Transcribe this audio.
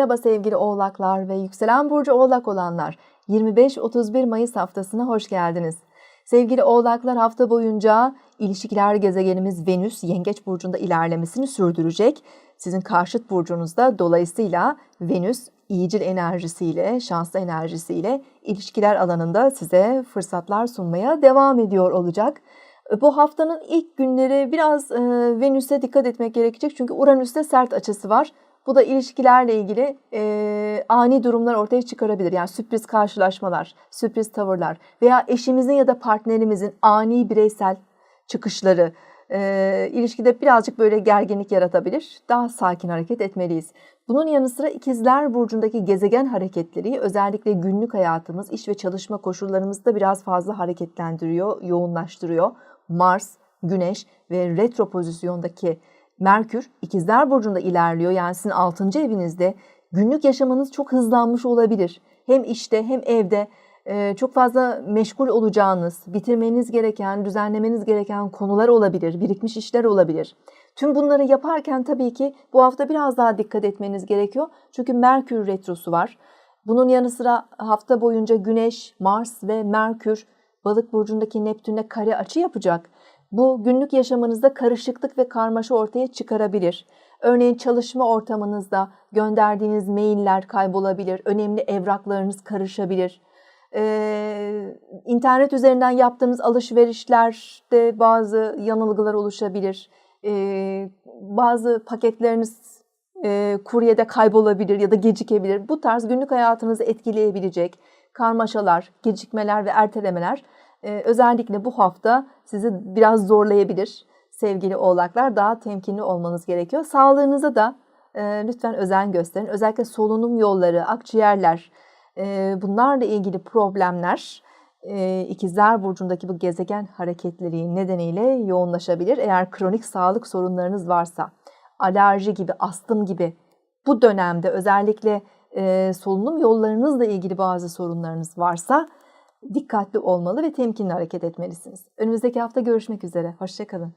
Merhaba sevgili oğlaklar ve yükselen burcu oğlak olanlar. 25-31 Mayıs haftasına hoş geldiniz. Sevgili oğlaklar hafta boyunca ilişkiler gezegenimiz Venüs Yengeç burcunda ilerlemesini sürdürecek. Sizin karşıt burcunuzda dolayısıyla Venüs iyicil enerjisiyle, şanslı enerjisiyle ilişkiler alanında size fırsatlar sunmaya devam ediyor olacak. Bu haftanın ilk günleri biraz e, Venüs'e dikkat etmek gerekecek çünkü Uranüs'te sert açısı var. Bu da ilişkilerle ilgili e, ani durumlar ortaya çıkarabilir. Yani sürpriz karşılaşmalar, sürpriz tavırlar veya eşimizin ya da partnerimizin ani bireysel çıkışları e, ilişkide birazcık böyle gerginlik yaratabilir. Daha sakin hareket etmeliyiz. Bunun yanı sıra ikizler burcundaki gezegen hareketleri özellikle günlük hayatımız, iş ve çalışma koşullarımızı da biraz fazla hareketlendiriyor, yoğunlaştırıyor. Mars, Güneş ve retro pozisyondaki Merkür ikizler burcunda ilerliyor. Yani sizin 6. evinizde günlük yaşamınız çok hızlanmış olabilir. Hem işte hem evde e, çok fazla meşgul olacağınız, bitirmeniz gereken, düzenlemeniz gereken konular olabilir, birikmiş işler olabilir. Tüm bunları yaparken tabii ki bu hafta biraz daha dikkat etmeniz gerekiyor. Çünkü Merkür retrosu var. Bunun yanı sıra hafta boyunca Güneş, Mars ve Merkür balık burcundaki Neptün'e kare açı yapacak. Bu günlük yaşamınızda karışıklık ve karmaşa ortaya çıkarabilir. Örneğin çalışma ortamınızda gönderdiğiniz mailler kaybolabilir, önemli evraklarınız karışabilir. Ee, internet üzerinden yaptığınız alışverişlerde bazı yanılgılar oluşabilir. Ee, bazı paketleriniz e, kuryede kaybolabilir ya da gecikebilir. Bu tarz günlük hayatınızı etkileyebilecek karmaşalar, gecikmeler ve ertelemeler e, özellikle bu hafta sizi biraz zorlayabilir. Sevgili oğlaklar daha temkinli olmanız gerekiyor. Sağlığınıza da e, lütfen özen gösterin. Özellikle solunum yolları, akciğerler e, bunlarla ilgili problemler e, ikizler burcundaki bu gezegen hareketleri nedeniyle yoğunlaşabilir. Eğer kronik sağlık sorunlarınız varsa, alerji gibi, astım gibi bu dönemde özellikle e, solunum yollarınızla ilgili bazı sorunlarınız varsa dikkatli olmalı ve temkinli hareket etmelisiniz. Önümüzdeki hafta görüşmek üzere. Hoşçakalın.